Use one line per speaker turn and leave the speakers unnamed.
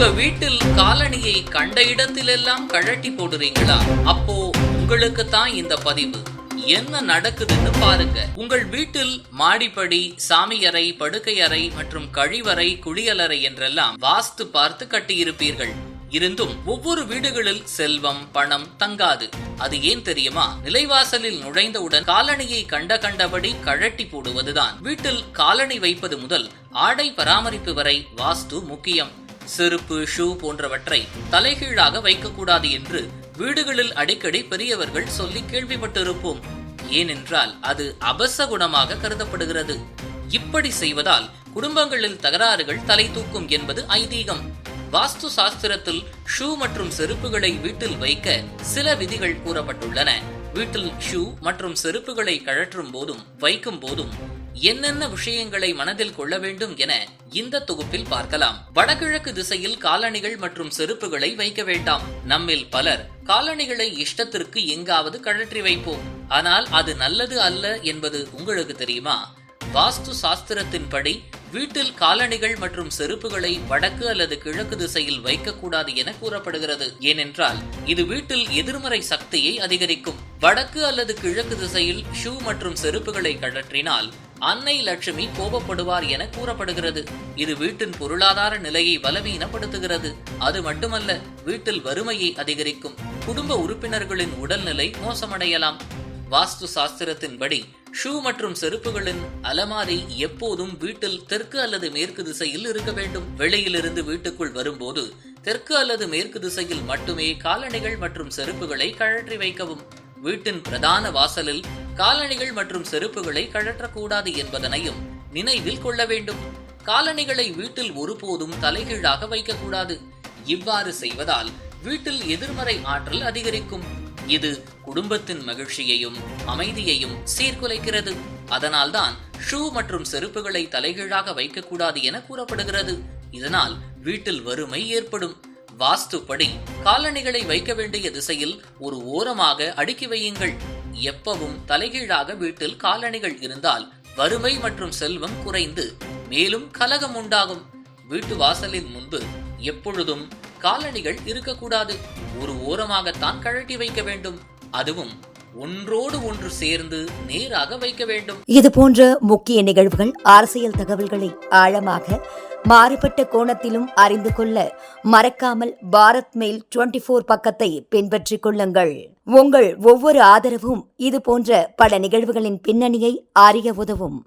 உங்க வீட்டில் காலணியை கண்ட இடத்திலெல்லாம் கழட்டி போடுறீங்களா? அப்போ உங்களுக்கு தான் இந்த பதிவு. என்ன நடக்குதுன்னு பாருங்க. உங்கள் வீட்டில் மாடிப்படி சாமியறை படுக்கை அறை மற்றும் கழிவறை குளியலறை என்றெல்லாம் வாஸ்து பார்த்து கட்டியிருப்பீர்கள். இருந்தும் ஒவ்வொரு வீடுகளில் செல்வம் பணம் தங்காது. அது ஏன் தெரியுமா? நிலைவாசலில் நுழைந்தவுடன் காலணியை கண்ட கண்டபடி கழட்டி போடுவதுதான். வீட்டில் காலணி வைப்பது முதல் ஆடை பராமரிப்பு வரை வாஸ்து முக்கியம். செருப்பு ஷூ போன்றவற்றை தலைகீழாக வைக்கக்கூடாது என்று வீடுகளில் அடிக்கடி பெரியவர்கள் சொல்லி கேள்விப்பட்டிருப்போம். ஏனென்றால் அது அபச குணமாக கருதப்படுகிறது. இப்படி செய்வதால் குடும்பங்களில் தகராறுகள் தலை தூக்கும் என்பது ஐதீகம். வாஸ்து சாஸ்திரத்தில் ஷூ மற்றும் செருப்புகளை வீட்டில் வைக்க சில விதிகள் கூறப்பட்டுள்ளன. வீட்டில் ஷூ மற்றும் செருப்புகளை கழற்றும் போதும் வைக்கும் போதும் என்னென்ன விஷயங்களை மனதில் கொள்ள வேண்டும் என இந்த தொகுப்பில் பார்க்கலாம். வடகிழக்கு திசையில் காலணிகள் மற்றும் செருப்புகளை வைக்க வேண்டாம். நம்மில் பலர் காலணிகளை இஷ்டத்திற்கு எங்காவது கழற்றி வைப்போம். ஆனால் அது நல்லது அல்ல என்பது உங்களுக்கு தெரியுமா? வாஸ்து சாஸ்திரத்தின்படி வீட்டில் காலணிகள் மற்றும் செருப்புகளை வடக்கு அல்லது கிழக்கு திசையில் வைக்கக்கூடாது என கூறப்படுகிறது. ஏனென்றால் இது வீட்டில் எதிர்மறை சக்தியை அதிகரிக்கும். வடக்கு அல்லது கிழக்கு திசையில் ஷூ மற்றும் செருப்புகளை கழற்றினால் அன்னை லட்சுமி கோபப்படுவார் என கூறப்படுகிறது. இது வீட்டின் பொருளாதார நிலையை பலவீனப்படுத்துகிறது. அது மட்டுமல்ல வீட்டில் வறுமையை அதிகரிக்கும். குடும்ப உறுப்பினர்களின் உடல்நிலை மோசமடையலாம். வாஸ்து சாஸ்திரத்தின்படி ஷூ மற்றும் செருப்புகளின் அலமாரி எப்போதும் வீட்டில் தெற்கு அல்லது மேற்கு திசையில் இருக்க வேண்டும். வெளியிலிருந்து வீட்டுக்குள் வரும்போது தெற்கு அல்லது மேற்கு திசையில் மட்டுமே காலணிகள் மற்றும் செருப்புகளை கழற்றி வைக்கவும். வீட்டின் பிரதான வாசலில் காலணிகள் மற்றும் செருப்புகளை கழற்றக்கூடாது என்பதனையும் நினைவில் கொள்ள வேண்டும். காலணிகளை வீட்டில் ஒருபோதும் தலைகீழாக வைக்கக்கூடாது. இவ்வாறு செய்வதால் வீட்டில் எதிர்மறை ஆற்றல் அதிகரிக்கும். இது குடும்பத்தின் மகிழ்ச்சியையும் அமைதியையும் சீர்குலைக்கிறது. அதனால்தான் ஷூ மற்றும் செருப்புகளை தலைகீழாக வைக்கக்கூடாது என கூறப்படுகிறது. இதனால் வீட்டில் வறுமை ஏற்படும். வாஸ்துப்படி காலணிகளை வைக்க வேண்டிய திசையில் ஒரு ஓரமாக அடுக்கி வையுங்கள். எப்பவும் தலைகீழாக வீட்டில் காலணிகள் இருந்தால் வறுமை மற்றும் செல்வம் குறைந்து மேலும் கலகம் உண்டாகும். வீட்டு வாசலின் முன்பு எப்பொழுதும் காலணிகள் இருக்கக்கூடாது. ஒரு ஓரமாகத்தான் கழட்டி வைக்க வேண்டும். அதுவும் ஒன்றோடு ஒன்று சேர்ந்து நேராக வைக்க வேண்டும்.
இது போன்ற முக்கிய நிகழ்வுகள் அரசியல் தகவல்களை ஆழமாக மாறுபட்ட கோணத்திலும் அறிந்து கொள்ள மறக்காமல் பாரத் மெயில் டுவெண்டி போர் பக்கத்தை பின்பற்றிக் கொள்ளுங்கள். உங்கள் ஒவ்வொரு ஆதரவும் இது போன்ற பல நிகழ்வுகளின் பின்னணியை அறிய உதவும்.